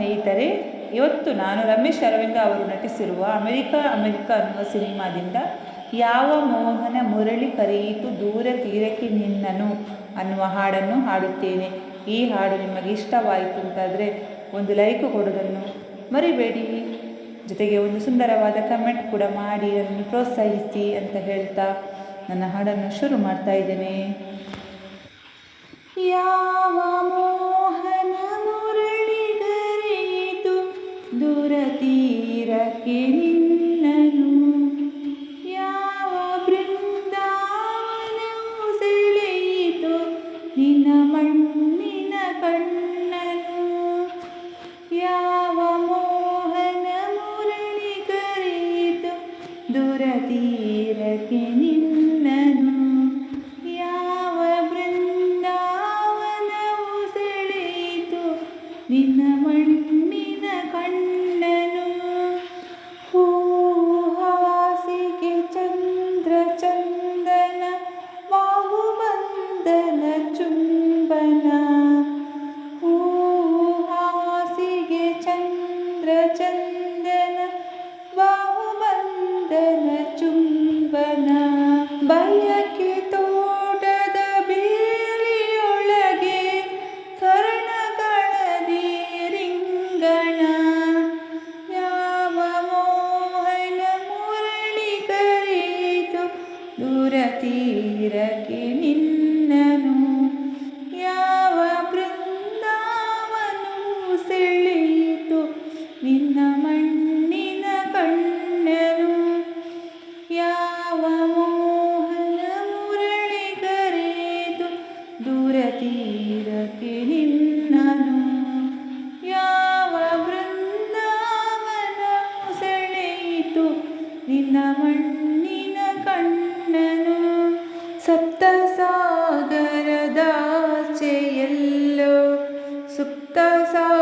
ಸ್ನೇಹಿತರೆ, ಇವತ್ತು ನಾನು ರಮೇಶ್ ಅರವಿಂದ ಅವರು ನಟಿಸಿರುವ ಅಮೆರಿಕ ಅಮೆರಿಕ ಅನ್ನುವ ಸಿನಿಮಾದಿಂದ ಯಾವ ಮೋಹನ ಮುರಳಿ ಕರೆಯಿತು, ದೂರ ತೀರಕ್ಕೆ ನಿನ್ನನು ಅನ್ನುವ ಹಾಡನ್ನು ಹಾಡುತ್ತೇನೆ. ಈ ಹಾಡು ನಿಮಗೆ ಇಷ್ಟವಾಯಿತು ಅಂತಾದರೆ ಒಂದು ಲೈಕ್ ಕೊಡೋದನ್ನು ಮರಿಬೇಡಿ. ಜೊತೆಗೆ ಒಂದು ಸುಂದರವಾದ ಕಮೆಂಟ್ ಕೂಡ ಮಾಡಿ, ಅದನ್ನು ಪ್ರೋತ್ಸಾಹಿಸಿ ಅಂತ ಹೇಳ್ತಾ ನನ್ನ ಹಾಡನ್ನು ಶುರು ಮಾಡ್ತಾ ಇದ್ದೇನೆ. ಯಾವ ತೀರಕ್ಕೆ ನಿನ್ನನು ಯಾವ ಬೃಂದಾವನವು ಸೆಳೆಯಿತು? ನಿನ್ನ ಮಣ್ಣಿನ ಕಣ್ಣನು Chun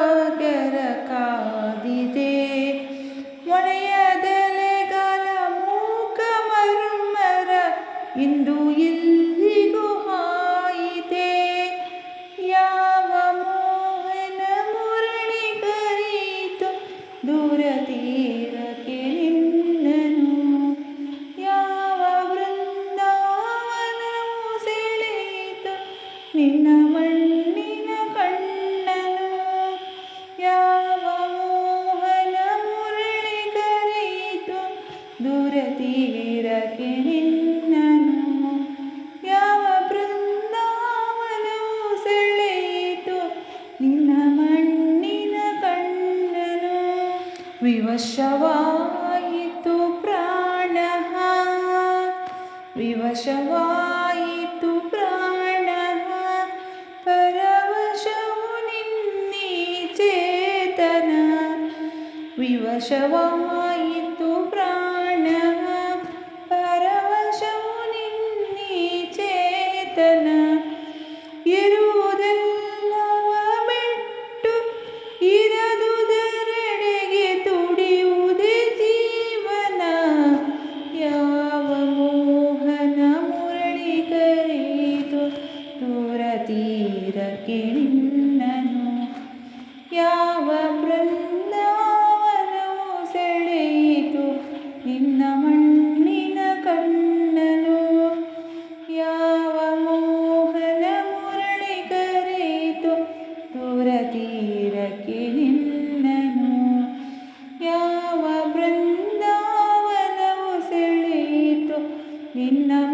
ಸಾಗರ ಕಾದಿದೆ ಮೊಳೆಯದೆಲೆಗಳ ಮೂಕ ಮರ್ಮರ ಇಂದು ಇಲ್ಲಿಗೂ ಹಾಯಿದೆ ಯಾವ ಮೋಹನ ಮುರಳಿ ಕರೀತು ದೂರ ತೀರಕ್ಕೆ ನಿನ್ನನು ಯಾವ ಬೃಂದಾವನವು ಸೆಳೆಯಿತು ನಿನ್ನ ದೂರ ವೀರಕ್ಕೆ ನಿನ್ನನು ಯಾವ ಬೃಂದಾವನವು ಸೆಳೆಯಿತು? ನಿನ್ನ ಮಣ್ಣಿನ ಕಣ್ಣನು ವಿವಶವಾಯಿತು ಪ್ರಾಣ ವಿವಶವಾಯಿತು ಪ್ರಾಣ. ಪರವಶವು ನಿನ್ನೀ ಚೇತನ ವಿವಶವಾಯಿತು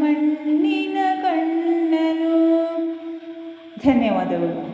ಮಣ್ಣಿನ ಕಣ್ಣನು. ಧನ್ಯವಾದಗಳು.